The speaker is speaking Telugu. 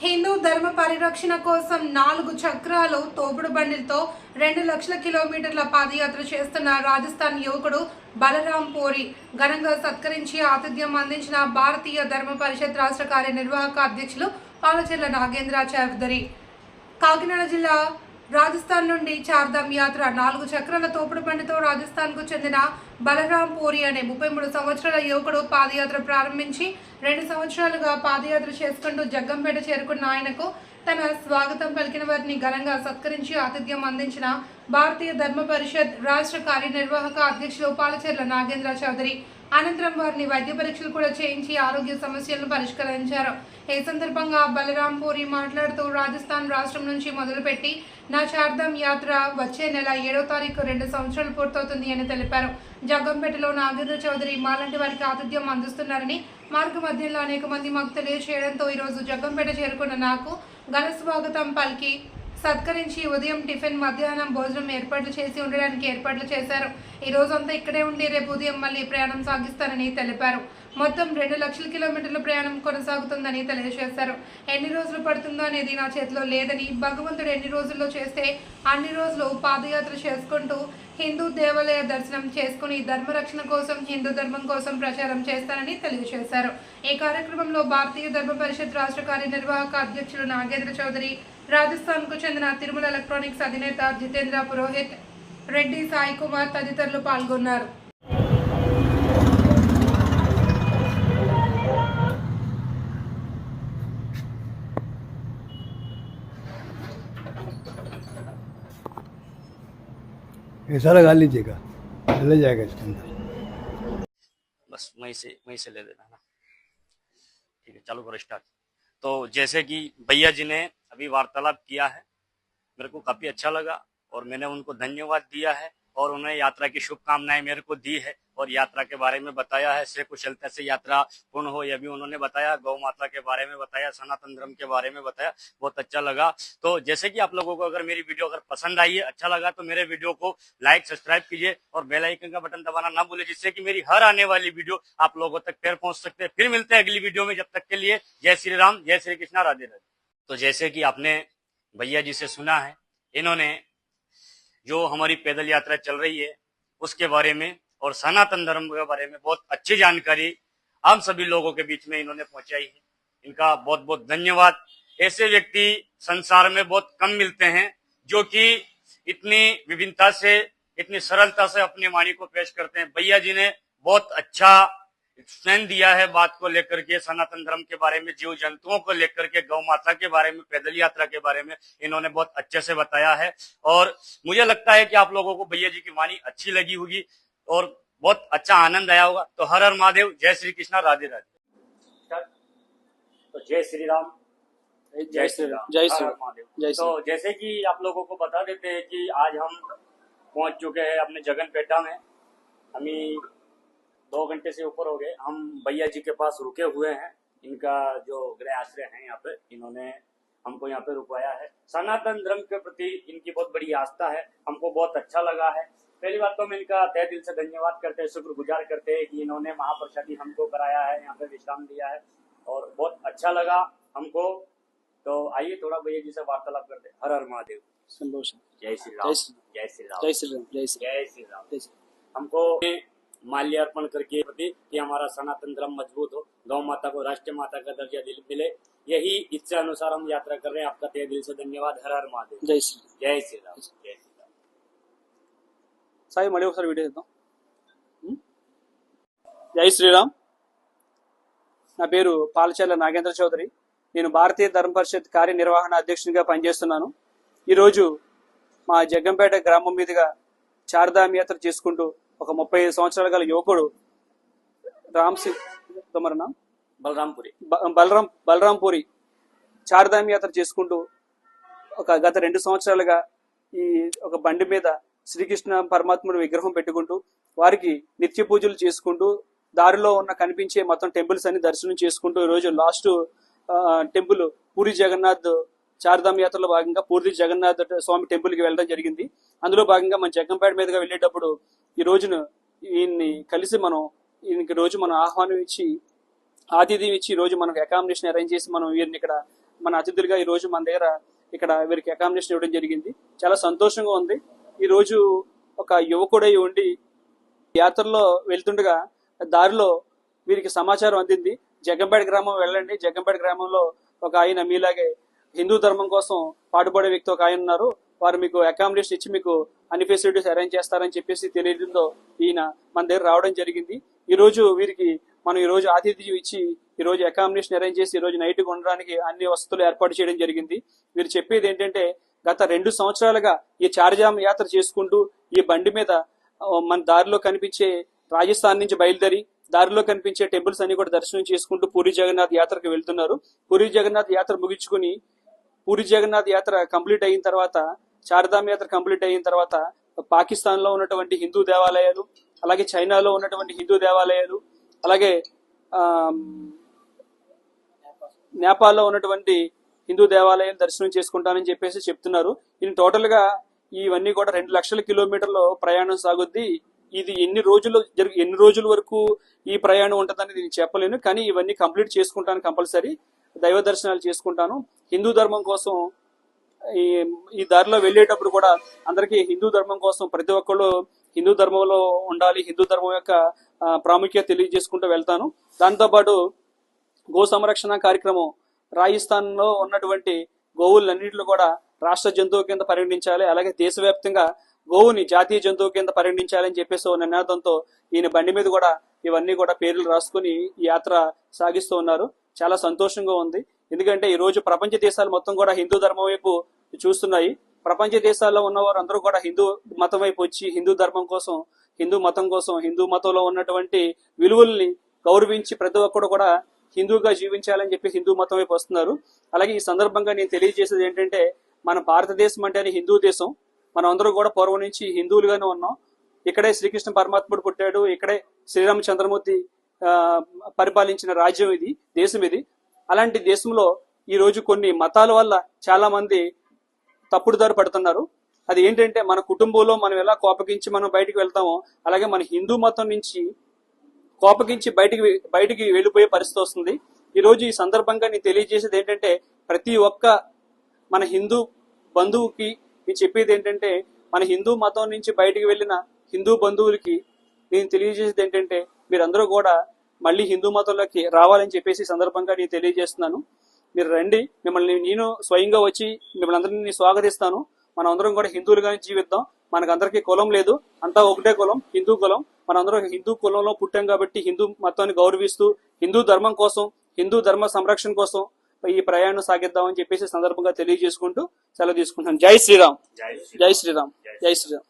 హిందూ ధర్మ పరిరక్షణ కోసం నాలుగు చక్రాలు తోపుడు బండిలతో రెండు లక్షల కిలోమీటర్ల పాదయాత్ర చేస్తున్న రాజస్థాన్ యువకుడు బలరాం పూరి. ఘనంగా సత్కరించి ఆతిథ్యం అందించిన భారతీయ ధర్మ పరిషత్ రాష్ట్ర కార్యనిర్వాహక అధ్యక్షులు పాలచెర్ల నాగేంద్ర చౌదరి. కాకినాడ జిల్లా రాజస్థాన్ నుండి చార్ధామ్ యాత్ర నాలుగు చక్రాల తోపుడు బండితో రాజస్థాన్కు చెందిన బలరాం పూరి అనే ముప్పై మూడు సంవత్సరాల యువకుడు పాదయాత్ర ప్రారంభించి రెండు సంవత్సరాలుగా పాదయాత్ర చేసుకుంటూ జగ్గంపేట చేరుకున్న ఆయనకు తన స్వాగతం పలికిన వారిని ఘనంగా సత్కరించి ఆతిథ్యం అందించిన భారతీయ ధర్మ పరిషత్ రాష్ట్ర కార్యనిర్వాహక అధ్యక్షులు పాలచెర్ల నాగేంద్ర చౌదరి. అనంతరం వారిని వైద్య పరీక్షలు కూడా చేయించి ఆరోగ్య సమస్యలను పరిష్కరించారు. ఈ సందర్భంగా బలరాం పూరి మాట్లాడుతూ రాజస్థాన్ రాష్ట్రం నుంచి మొదలుపెట్టి నా చార్ధామ్ యాత్ర వచ్చే నెల ఏడో తారీఖు రెండు సంవత్సరాలు పూర్తవుతుంది అని తెలిపారు. జగ్గంపేటలో నాగేంద్ర చౌదరి మాలాంటి వారికి ఆతిథ్యం అందిస్తున్నారని మార్గ మధ్యంలో అనేక మంది మాకు తెలియజేయడంతో ఈరోజు జగ్గంపేట చేరుకున్న నాకు ఘన స్వాగతం పలికి సత్కరించి ఉదయం టిఫిన్ మధ్యాహ్నం భోజనం ఏర్పాట్లు చేసి ఉండడానికి ఏర్పాట్లు చేశారు. ఈ రోజంతా ఇక్కడే ఉండి రేపు ఉదయం మళ్ళీ ప్రయాణం సాగిస్తానని తెలిపారు. మొత్తం రెండు లక్షల కిలోమీటర్ల ప్రయాణం కొనసాగుతుందని తెలియజేశారు. ఎన్ని రోజులు పడుతుందో అనేది నా చేతిలో లేదని భగవంతుడు ఎన్ని రోజుల్లో చేస్తే అన్ని రోజులు పాదయాత్ర చేసుకుంటూ హిందూ దేవాలయ దర్శనం చేసుకుని ధర్మరక్షణ కోసం హిందూ ధర్మం కోసం ప్రచారం చేస్తానని తెలియజేశారు. ఈ కార్యక్రమంలో భారతీయ ధర్మ పరిషత్ రాష్ట్ర కార్యనిర్వాహక అధ్యక్షులు నాగేంద్ర చౌదరి రాజస్థాన్కు చెందిన తిరుమల ఎలక్ట్రానిక్స్ అధినేత జితేంద్ర పురోహిత్ రెడ్డి సాయి కుమార్ తదితరులు పాల్గొన్నారు. ऐसा लगा लीजिएगा। चले जाएगा इसके अंदर। बस वहीं से वहीं से ले देना ना। ठीक है, चालू करो स्टार्ट तो जैसे कि भैया जी ने अभी वार्तालाप किया है, मेरे को काफ़ी अच्छा लगा और मैंने उनको धन्यवाद दिया है और उन्हें यात्रा की शुभकामनाएँ मेरे को दी है। और यात्रा के बारे में बताया है। से कुशलता से यात्रा पूर्ण हो, यह भी उन्होंने बताया। गौ माता के बारे में बताया, सनातन धर्म के बारे में बताया। बहुत अच्छा लगा। तो जैसे कि आप लोगों को अगर मेरी वीडियो अगर पसंद आई है अच्छा लगा तो मेरे वीडियो को लाइक, सब्सक्राइब कीजिए और बेल आइकन का बटन दबाना ना भूले जिससे कि मेरी हर आने वाली वीडियो आप लोगों तक फिर पहुँच सकते हैं। फिर मिलते हैं अगली वीडियो में। जब तक के लिए जय श्री राम, जय श्री कृष्णा, राधे राधे। तो जैसे कि आपने भैया जी से सुना है, इन्होंने जो हमारी पैदल यात्रा चल रही है, उसके बारे में और सनातन धर्म के बारे में बहुत अच्छी जानकारी हम सभी लोगों के बीच में इन्होंने पहुंचाई है। इनका बहुत बहुत धन्यवाद। ऐसे व्यक्ति संसार में बहुत कम मिलते हैं, जो कि इतनी विभिन्नता से, इतनी सरलता से अपनी वाणी को पेश करते हैं। भैया जी ने बहुत अच्छा एक्सप्लेन दिया है बात को लेकर के, सनातन धर्म के बारे में, जीव जंतुओं को लेकर के, गौ माता के बारे में, पैदल यात्रा के बारे में इन्होंने बहुत अच्छे से बताया है। और मुझे लगता है कि आप लोगों को भैया जी की वाणी अच्छी लगी होगी। और बहुत अच्छा आनंद आया होगा। तो हर हर महादेव जय श्री कृष्णा राधे राधे। तो जय श्री राम। जय श्री राम। जय श्री महादेव। जय तो जैसे कि आप लोगों को बता देते हैं कि आज हम पहुँच चुके हैं अपने जगनपेटा में। हमें दो घंटे से ऊपर हो गए। हम भैया जी के पास रुके हुए हैं। इनका जो गृह आश्रय है यहाँ पे इन्होंने हमको यहाँ पे रुकवाया है। सनातन धर्म के प्रति इनकी बहुत बड़ी आस्था है। हमको बहुत अच्छा लगा है। पहली बात तो मैं इनका तय दिल से धन्यवाद करते हैं शुक्रगुजार करते हैं कि इन्होंने महाप्रसादी हमको कराया है यहाँ पे विश्राम दिया है और बहुत अच्छा लगा हमको तो आइए थोड़ा भैया जी से वार्तालाप करते हैं हर हर महादेव संतोष जय श्री राम जय श्री राम जय श्री राम जय श्री जय श्री राम हमको माल्य अर्पण करके प्रति कि हमारा सनातन धर्म मज़बूत हो गौ माता को राष्ट्रीय माता का दर्जा दिल मिले यही इच्छा अनुसार हम यात्रा कर रहे हैं आपका तय दिल से धन्यवाद हर हर महादेव जय श्री जय श्री राम जय సాయి మళ్ళీ ఒకసారి వీడియో చేద్దాం. జై శ్రీరామ్. నా పేరు పాలచర్ల నాగేంద్ర చౌదరి. నేను భారతీయ ధర్మ పరిషత్ కార్యనిర్వహణ అధ్యక్షునిగా పనిచేస్తున్నాను. ఈరోజు మా జగ్గంపేట గ్రామం మీదుగా చార్ధామ్ యాత్ర చేసుకుంటూ ఒక ముప్పై సంవత్సరాలు గల యువకుడు రామ్ సింగ్ బలరాంపురి. బలరాం బలరాంపురి చార్ధామ్ యాత్ర చేసుకుంటూ ఒక గత రెండు సంవత్సరాలుగా ఈ ఒక బండి మీద శ్రీకృష్ణ పరమాత్ముడి విగ్రహం పెట్టుకుంటూ వారికి నిత్య పూజలు చేసుకుంటూ దారిలో ఉన్న కనిపించే మొత్తం టెంపుల్స్ అన్ని దర్శనం చేసుకుంటూ ఈరోజు రోజు లాస్ట్ టెంపుల్ పూరి జగన్నాథ్ చార్ధామ్ యాత్రలో భాగంగా పూరి జగన్నాథ్ స్వామి టెంపుల్కి వెళ్ళడం జరిగింది. అందులో భాగంగా మన జగ్గంపేట మీదుగా వెళ్ళేటప్పుడు ఈ రోజును ఈయన్ని కలిసి మనం ఈయనకి రోజు మనం ఆహ్వానం ఇచ్చి ఆతిథ్యం ఇచ్చి ఈ రోజు మనకు అకామిడేషన్ అరేంజ్ చేసి మనం వీరిని ఇక్కడ మన అతిథులుగా ఈ రోజు మన దగ్గర ఇక్కడ వీరికి అకామిడేషన్ ఇవ్వడం జరిగింది. చాలా సంతోషంగా ఉంది. ఈరోజు ఒక యువకుడై ఉండి యాత్రలో వెళ్తుండగా దారిలో వీరికి సమాచారం అందింది. జగ్గంపేట గ్రామం వెళ్ళండి. జగ్గంపేట గ్రామంలో ఒక ఆయన మీలాగే హిందూ ధర్మం కోసం పాటుపడే వ్యక్తి ఒక ఆయన ఉన్నారు. వారు మీకు అకామిడేషన్ ఇచ్చి మీకు అన్ని ఫెసిలిటీస్ అరేంజ్ చేస్తారని చెప్పేసి తెలియడంతో ఈయన మన దగ్గర రావడం జరిగింది. ఈరోజు వీరికి మనం ఈరోజు ఆతిథ్యం ఇచ్చి ఈ రోజు అకామిడేషన్ అరేంజ్ చేసి ఈ రోజు నైట్ ఉండడానికి అన్ని వసతులు ఏర్పాటు చేయడం జరిగింది. వీరు చెప్పేది ఏంటంటే గత రెండు సంవత్సరాలుగా ఈ చార్జామ్ యాత్ర చేసుకుంటూ ఈ బండి మీద మన దారిలో కనిపించే రాజస్థాన్ నుంచి బయలుదేరి దారిలో కనిపించే టెంపుల్స్ అన్ని కూడా దర్శనం చేసుకుంటూ పూరి జగన్నాథ్ యాత్రకు వెళ్తున్నారు. పూరి జగన్నాథ్ యాత్ర ముగించుకుని పూరి జగన్నాథ్ యాత్ర కంప్లీట్ అయిన తర్వాత చార్ధామ్ యాత్ర కంప్లీట్ అయిన తర్వాత పాకిస్తాన్లో ఉన్నటువంటి హిందూ దేవాలయాలు అలాగే చైనాలో ఉన్నటువంటి హిందూ దేవాలయాలు అలాగే నేపాల్లో ఉన్నటువంటి హిందూ దేవాలయం దర్శనం చేసుకుంటానని చెప్పేసి చెప్తున్నారు. ఇది టోటల్గా ఇవన్నీ కూడా రెండు లక్షల కిలోమీటర్ల ప్రయాణం సాగుద్ది. ఇది ఎన్ని రోజులు జరిగి ఎన్ని రోజుల వరకు ఈ ప్రయాణం ఉంటుందని నేను చెప్పలేను. కానీ ఇవన్నీ కంప్లీట్ చేసుకుంటాను కంపల్సరీ. దైవ దర్శనాలు చేసుకుంటాను. హిందూ ధర్మం కోసం ఈ ఈ దారిలో వెళ్ళేటప్పుడు కూడా అందరికీ హిందూ ధర్మం కోసం ప్రతి ఒక్కళ్ళు హిందూ ధర్మంలో ఉండాలి. హిందూ ధర్మం యొక్క ప్రాముఖ్యత తెలియజేసుకుంటూ వెళ్తాను. దాంతోపాటు గో సంరక్షణ కార్యక్రమం రాజస్థాన్లో ఉన్నటువంటి గోవులన్నింటిలో కూడా రాష్ట్ర జంతువు కింద పరిగణించాలి. అలాగే దేశవ్యాప్తంగా గోవుని జాతీయ జంతువు కింద పరిగణించాలని చెప్పేసి ఉన్న నినాదంతో ఈయన బండి మీద కూడా ఇవన్నీ కూడా పేర్లు రాసుకుని ఈ యాత్ర సాగిస్తూ ఉన్నారు. చాలా సంతోషంగా ఉంది. ఎందుకంటే ఈ రోజు ప్రపంచ దేశాలు మొత్తం కూడా హిందూ ధర్మం వైపు చూస్తున్నాయి. ప్రపంచ దేశాల్లో ఉన్నవారు అందరూ కూడా హిందూ మతం వైపు వచ్చి హిందూ ధర్మం కోసం హిందూ మతం కోసం హిందూ మతంలో ఉన్నటువంటి విలువల్ని గౌరవించి ప్రతి ఒక్కరు కూడా హిందూగా జీవించాలని చెప్పి హిందూ మతం వైపు వస్తున్నారు. అలాగే ఈ సందర్భంగా నేను తెలియజేసేది ఏంటంటే మన భారతదేశం అంటేనే హిందూ దేశం మనం అందరూ కూడా పూర్వం నుంచి హిందువులుగానే ఉన్నాం. ఇక్కడే శ్రీకృష్ణ పరమాత్ముడు పుట్టాడు ఇక్కడే శ్రీరామచంద్రమూర్తి పరిపాలించిన రాజ్యం ఇది దేశం ఇది. అలాంటి దేశంలో ఈ రోజు కొన్ని మతాల వల్ల చాలా మంది తప్పుడు దారి పడుతున్నారు. అది ఏంటంటే మన కుటుంబంలో మనం ఎలా కోపగించి మనం బయటికి వెళ్తామో అలాగే మన హిందూ మతం నుంచి కోపగించి బయటికి బయటికి వెళ్ళిపోయే పరిస్థితి వస్తుంది. ఈరోజు ఈ సందర్భంగా నేను తెలియజేసేది ఏంటంటే ప్రతి ఒక్క మన హిందూ బంధువుకి నేను చెప్పేది ఏంటంటే మన హిందూ మతం నుంచి బయటికి వెళ్ళిన హిందూ బంధువులకి నేను తెలియజేసేది ఏంటంటే మీరందరూ కూడా మళ్ళీ హిందూ మతంలోకి రావాలని చెప్పేసి సందర్భంగా నేను తెలియజేస్తున్నాను. మీరు రండి. మిమ్మల్ని నేను స్వయంగా వచ్చి మిమ్మల్ని అందరినీ స్వాగతిస్తాను. మనం అందరం కూడా హిందువులుగానే జీవిద్దాం. మనకందరికీ కులం లేదు. అంతా ఒకటే కులం హిందూ కులం. మనందరం హిందూ కులంలో పుట్టాం కాబట్టి హిందూ మతాన్ని గౌరవిస్తూ హిందూ ధర్మం కోసం హిందూ ధర్మ సంరక్షణ కోసం ఈ ప్రయాణం సాగిద్దామని చెప్పేసి సందర్భంగా తెలియజేసుకుంటూ సెలవు తీసుకుంటాం జై శ్రీరామ్. జై శ్రీరామ్. జై శ్రీరామ్.